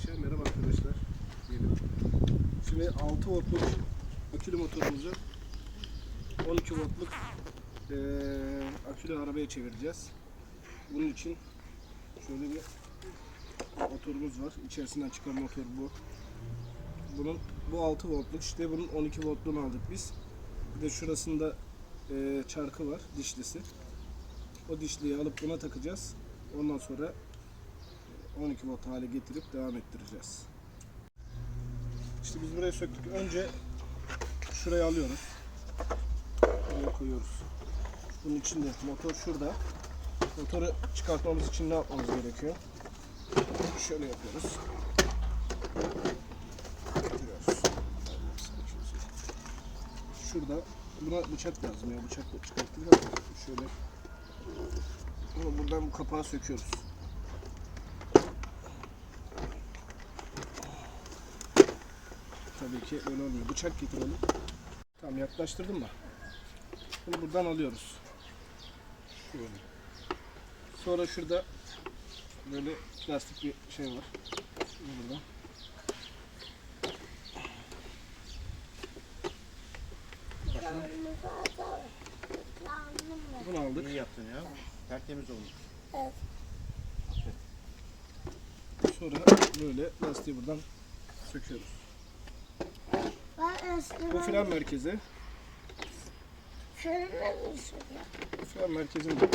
aşağı. Merhaba arkadaşlar. Diyelim. Şimdi 6 voltluk akülü motorumuzu 12 voltluk eee akülü arabaya çevireceğiz. Bunun için şöyle bir motorumuz var. İçerisinden çıkan motor bu. Bunun bu 6 voltluk işte bunun 12 voltluğunu aldık biz. Bir de şurasında eee, çarkı var dişlisi. O dişliyi alıp buna takacağız. Ondan sonra 12 volt hale getirip devam ettireceğiz. İşte biz buraya söktük. Önce şuraya alıyoruz. Buraya koyuyoruz. Bunun içinde motor şurada. Motoru çıkartmamız için ne yapmamız gerekiyor? Şöyle yapıyoruz. Şurada buna bıçak lazım ya. Bıçakla çıkartacağız. Şöyle bunu buradan bu kapağı söküyoruz. Tabii ki öyle olmuyor. Bıçak getirelim. Tamam yaklaştırdım mı? Bunu buradan alıyoruz. Şöyle. Sonra şurada böyle plastik bir şey var. Bunu buradan. Bunu aldık. İyi yaptın ya. Tertemiz olmuş. Sonra böyle lastiği buradan söküyoruz. Bu fren merkezi. mi sürüyorum? Fren merkezinde.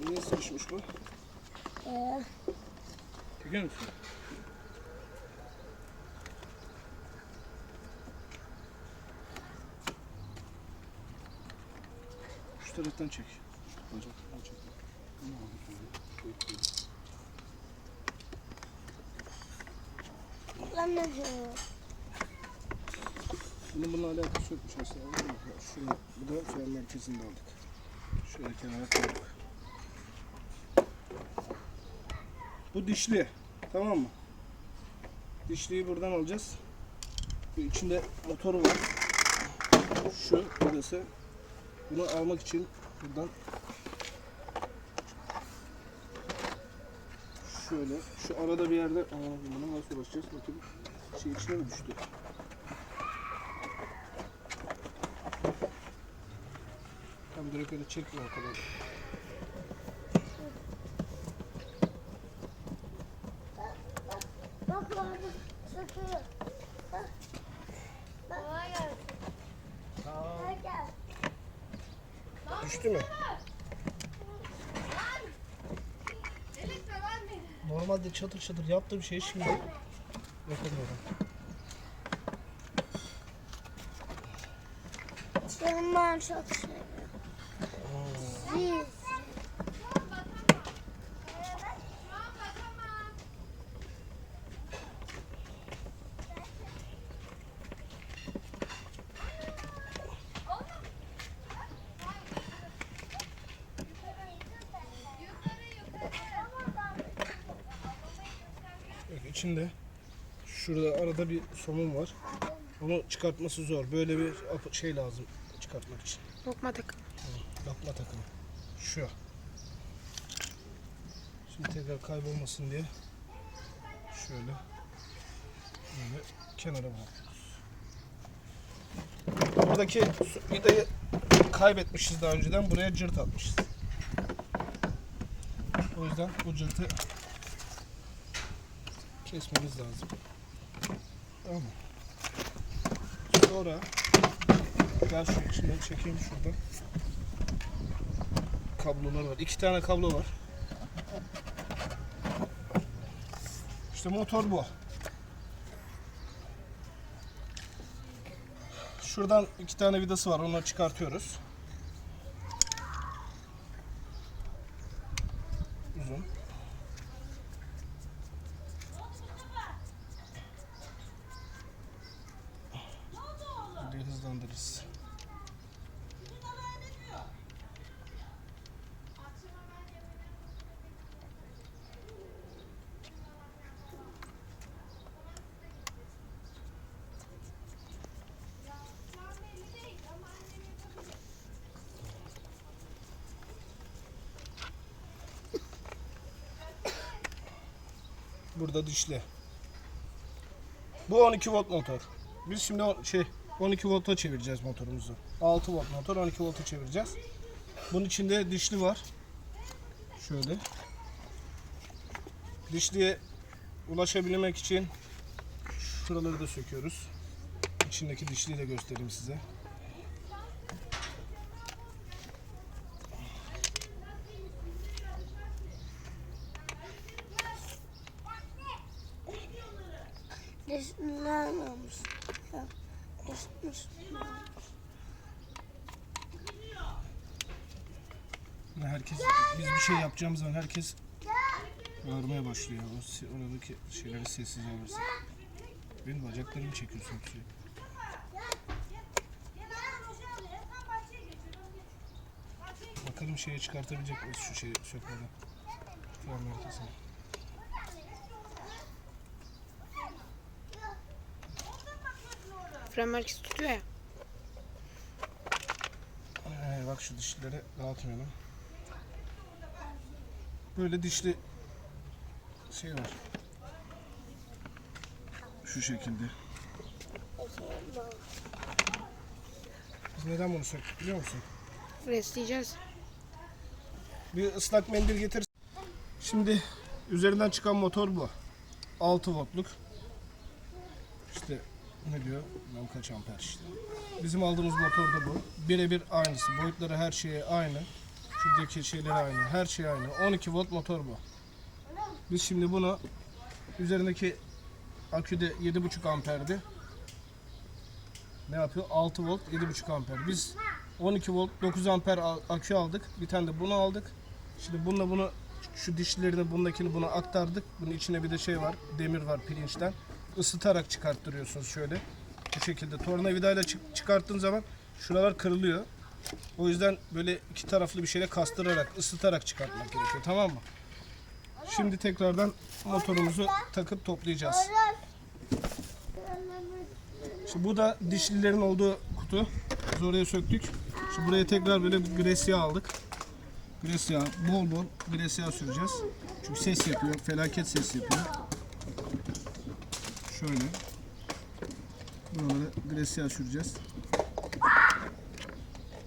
Niye sıkışmış bu? Ee, musun? Şu taraftan çek. Bacaktan çek. Bunu sürüyorum. Bunun bununla alakası yokmuş aslında. Şunu, bu da fren merkezinde aldık. Şöyle kenara koyduk. Bu dişli. Tamam mı? Dişliyi buradan alacağız. Bu içinde motoru var. Şu burası. Bunu almak için buradan şöyle şu arada bir yerde Aman bunu nasıl ulaşacağız bakayım şey içine mi düştü? Tam direkt öyle çekme o kadar. Bak orada sıkıyor. Bak. Bak. Düştü mü? Çatır çatır yaptığım şey şimdi yapamıyorum. Canım ben çok seviyorum. Siz. Bak içinde şurada arada bir somun var. Onu çıkartması zor. Böyle bir şey lazım çıkartmak için. Lokma takım. Lokma takımı. Şu. Şimdi tekrar kaybolmasın diye şöyle böyle kenara bırakıyoruz. Buradaki vidayı kaybetmişiz daha önceden. Buraya cırt atmışız. O yüzden bu cırtı kesmemiz lazım. Tamam? Sonra gel şu içinden çekeyim şuradan kablolar var. İki tane kablo var. İşte motor bu. Şuradan iki tane vidası var. Onları çıkartıyoruz. Uzun. Burada dişli. Bu 12 volt motor. Biz şimdi şey 12 volta çevireceğiz motorumuzu. 6 volt motor 12 volta çevireceğiz. Bunun içinde dişli var. Şöyle. Dişliye ulaşabilmek için şuraları da söküyoruz. İçindeki dişliyi de göstereyim size. Dişini almamış. Ya, Dişini Yani herkes biz bir şey yapacağımız zaman herkes bağırmaya başlıyor. O oradaki şeyleri sessiz alırsa. Benim bacaklarımı çekiyorsun sürekli. Bakalım şeye çıkartabilecek miyiz şu şeyi sökmeden. Fren merkezini. Fren merkezi tutuyor ya. Ee, bak şu dişlileri dağıtmayalım. Böyle dişli şey var. Şu şekilde. Biz neden bunu söktük biliyor musun? Restleyeceğiz. Bir ıslak mendil getir. Şimdi üzerinden çıkan motor bu. 6 voltluk. İşte ne diyor? Ben kaç amper işte. Bizim aldığımız motor da bu. Birebir aynısı. Boyutları her şeye aynı. Şuradaki şeyler aynı. Her şey aynı. 12 volt motor bu. Biz şimdi bunu üzerindeki aküde 7,5 amperdi. Ne yapıyor? 6 volt 7,5 amper. Biz 12 volt 9 amper akü aldık. Bir tane de bunu aldık. Şimdi bununla bunu şu dişlerini bundakini buna aktardık. Bunun içine bir de şey var. Demir var pirinçten. Isıtarak çıkarttırıyorsunuz şöyle. Bu şekilde tornavidayla çık- çıkarttığın zaman şuralar kırılıyor. O yüzden böyle iki taraflı bir şeyle kastırarak, ısıtarak çıkartmak gerekiyor. Tamam mı? Şimdi tekrardan motorumuzu takıp toplayacağız. Şimdi bu da dişlilerin olduğu kutu. Biz oraya söktük. Şimdi buraya tekrar böyle bir gres yağı aldık. Gres yağı, bol bol gres yağı süreceğiz. Çünkü ses yapıyor, felaket ses yapıyor. Şöyle. Buralara gres yağı süreceğiz.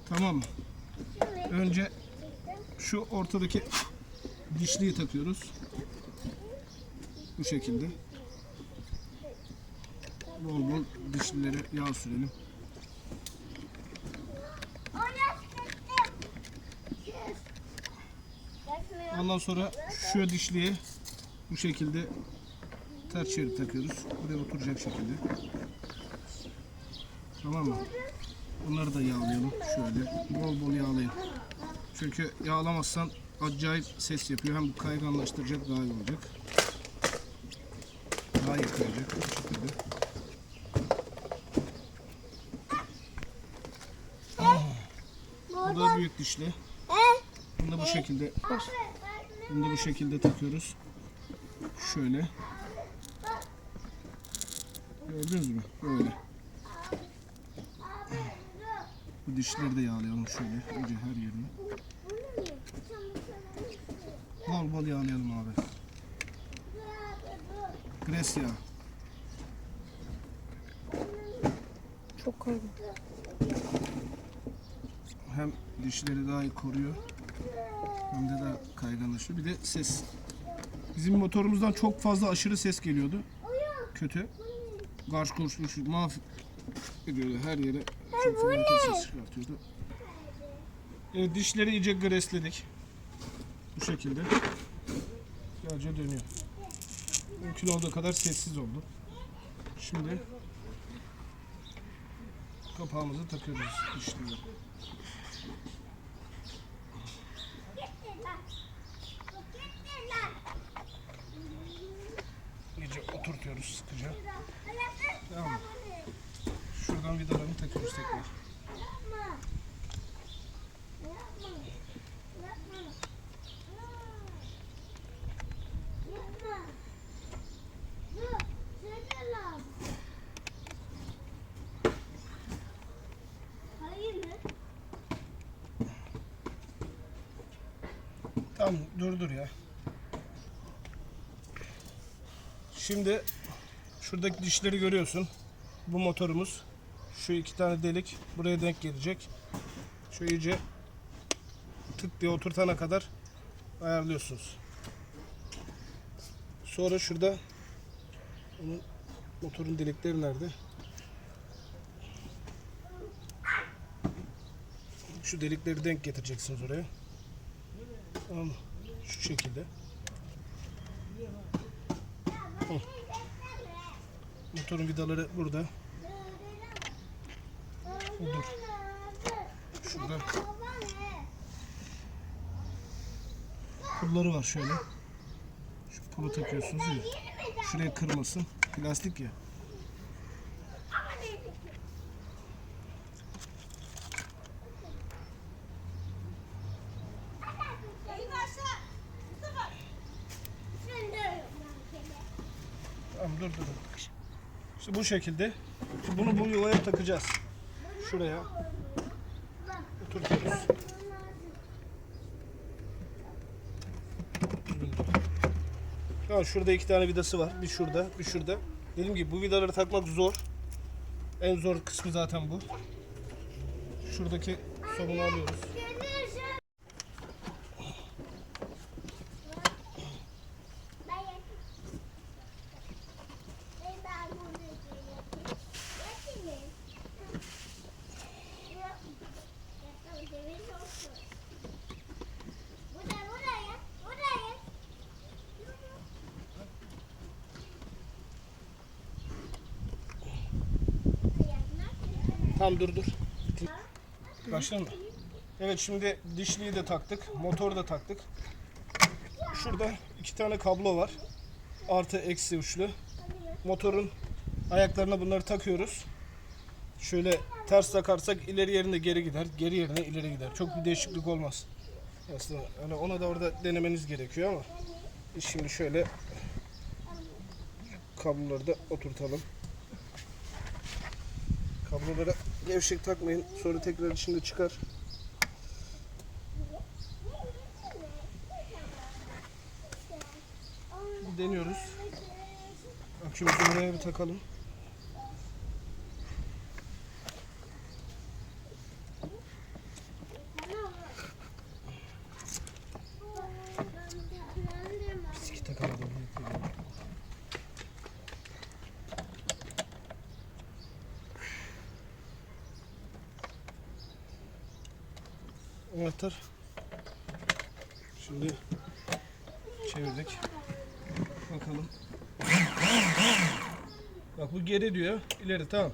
Tamam mı? Önce şu ortadaki dişliyi takıyoruz. Bu şekilde. Bol bol dişlilere yağ sürelim. Ondan sonra şu dişliye bu şekilde ters çevirip takıyoruz. Buraya oturacak şekilde. Tamam mı? Bunları da yağlayalım şöyle. Bol bol yağlayın. Çünkü yağlamazsan acayip ses yapıyor. Hem kayganlaştıracak daha iyi olacak. Daha iyi kayacak bu şekilde. Bu da büyük dişli. Bunu da bu şekilde bunu da bu şekilde takıyoruz. Şöyle. Gördünüz mü? Böyle. Bu dişleri de yağlayalım şöyle. Önce her yerini. Bol bol yağlayalım abi. Gres yağı. Çok kaygan. Hem dişleri daha iyi koruyor. Hem de daha kayganlaşıyor. Bir de ses. Bizim motorumuzdan çok fazla aşırı ses geliyordu. Kötü. Garş kurşmuş, mahv ediyordu her yere. Evet, dişleri iyice gresledik. Bu şekilde. Güzelce dönüyor. Mümkün olduğu kadar sessiz oldu. Şimdi kapağımızı takıyoruz dişliye. İyice oturtuyoruz sıkıca. Tamam? Şuradan vidalarını takıyoruz tekrar. Tamam dur dur ya. Şimdi şuradaki dişleri görüyorsun. Bu motorumuz. Şu iki tane delik buraya denk gelecek. Şu iyice tık diye oturtana kadar ayarlıyorsunuz. Sonra şurada onun motorun delikleri nerede? Şu delikleri denk getireceksiniz oraya. Tamam? Şu şekilde. Motorun vidaları burada. Dur. Şurada. Pulları var şöyle. Şu pulu takıyorsunuz ya. Şuraya kırmasın. Plastik ya. Tamam dur dur. İşte bu şekilde. Bunu bu yuvaya takacağız. Şuraya. Oturtuyoruz. Tamam şurada iki tane vidası var. Bir şurada, bir şurada. Dediğim gibi bu vidaları takmak zor. En zor kısmı zaten bu. Şuradaki somunu alıyoruz. Tamam dur dur. Başlayalım mı? Evet şimdi dişliyi de taktık. Motoru da taktık. Şurada iki tane kablo var. Artı eksi uçlu. Motorun ayaklarına bunları takıyoruz. Şöyle ters takarsak ileri yerine geri gider. Geri yerine ileri gider. Çok bir değişiklik olmaz. Aslında hani ona da orada denemeniz gerekiyor ama şimdi şöyle kabloları da oturtalım. Kablolara gevşek takmayın. Sonra tekrar içinde çıkar. Deniyoruz. Akşamızı buraya bir takalım. Anahtar. Şimdi çevirdik. Bakalım. Bak bu geri diyor. ileri tamam.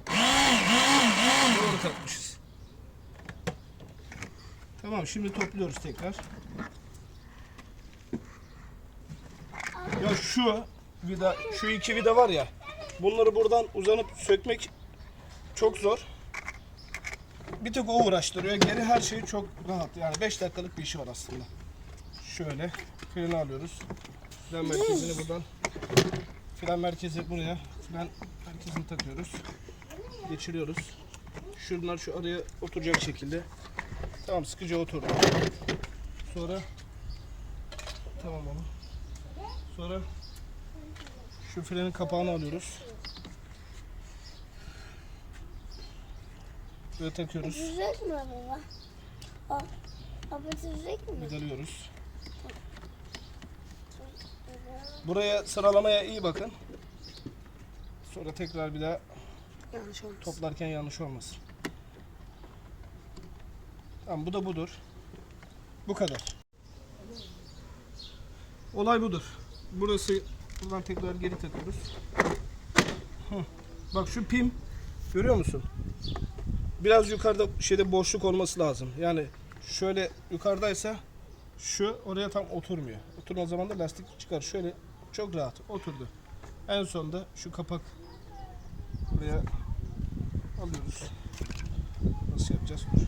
Doğru takmışız. Tamam şimdi topluyoruz tekrar. Ya şu vida, şu iki vida var ya. Bunları buradan uzanıp sökmek çok zor. Bir tek o uğraştırıyor. Geri her şey çok rahat. Yani 5 dakikalık bir işi var aslında. Şöyle freni alıyoruz. Fren merkezini buradan fren merkezi buraya fren merkezini takıyoruz. Geçiriyoruz. Şunlar şu araya oturacak şekilde. Tamam sıkıca oturdu. Sonra tamam onu. Sonra şu frenin kapağını alıyoruz. Böyle takıyoruz. Düzecek mi baba? O, baba düzecek mi? Vidalıyoruz. Buraya sıralamaya iyi bakın. Sonra tekrar bir daha Yanlış toplarken yanlış olmasın. Tamam bu da budur. Bu kadar. Olay budur. Burası buradan tekrar geri takıyoruz. Hı. Bak şu pim görüyor musun? Biraz yukarıda şeyde boşluk olması lazım. Yani şöyle yukarıdaysa şu oraya tam oturmuyor. Oturma zaman da lastik çıkar. Şöyle çok rahat oturdu. En sonunda şu kapak buraya alıyoruz. Nasıl yapacağız? Dur.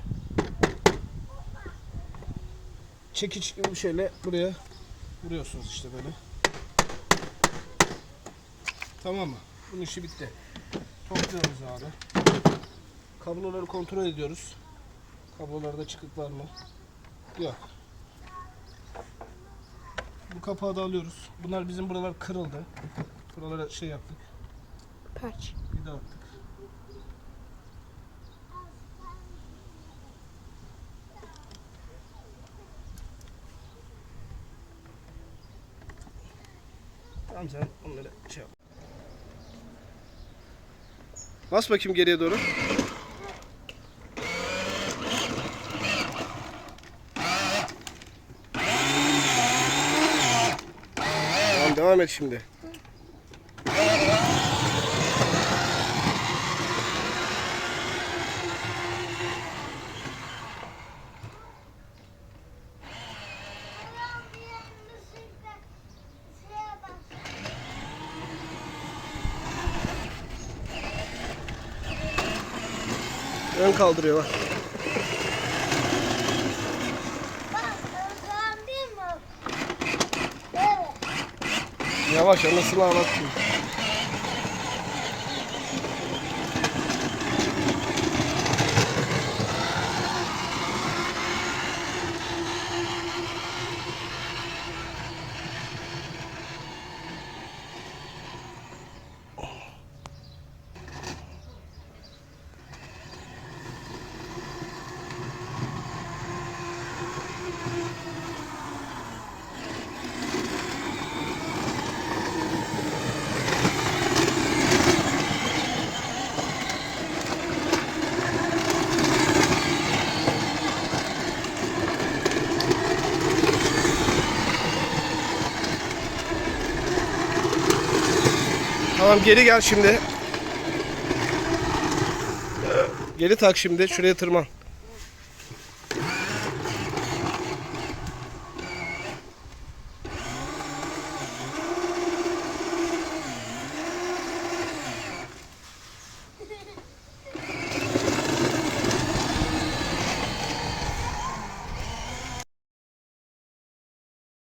Çekiç gibi bir şeyle buraya vuruyorsunuz işte böyle. Tamam mı? Bunun işi bitti. Topluyoruz abi. Kabloları kontrol ediyoruz. Kablolarda çıkık var mı? Yok. Bu kapağı da alıyoruz. Bunlar bizim buralar kırıldı. Şuralara şey yaptık. Perç. Vida attık. Tamam sen onları şey yap. Bas bakayım geriye doğru. Devam et şimdi. Ön kaldırıyor bak öğrendim mi? Evet. Yavaş anasını ağlatmıyor. Tamam geri gel şimdi. Geri tak şimdi şuraya tırman.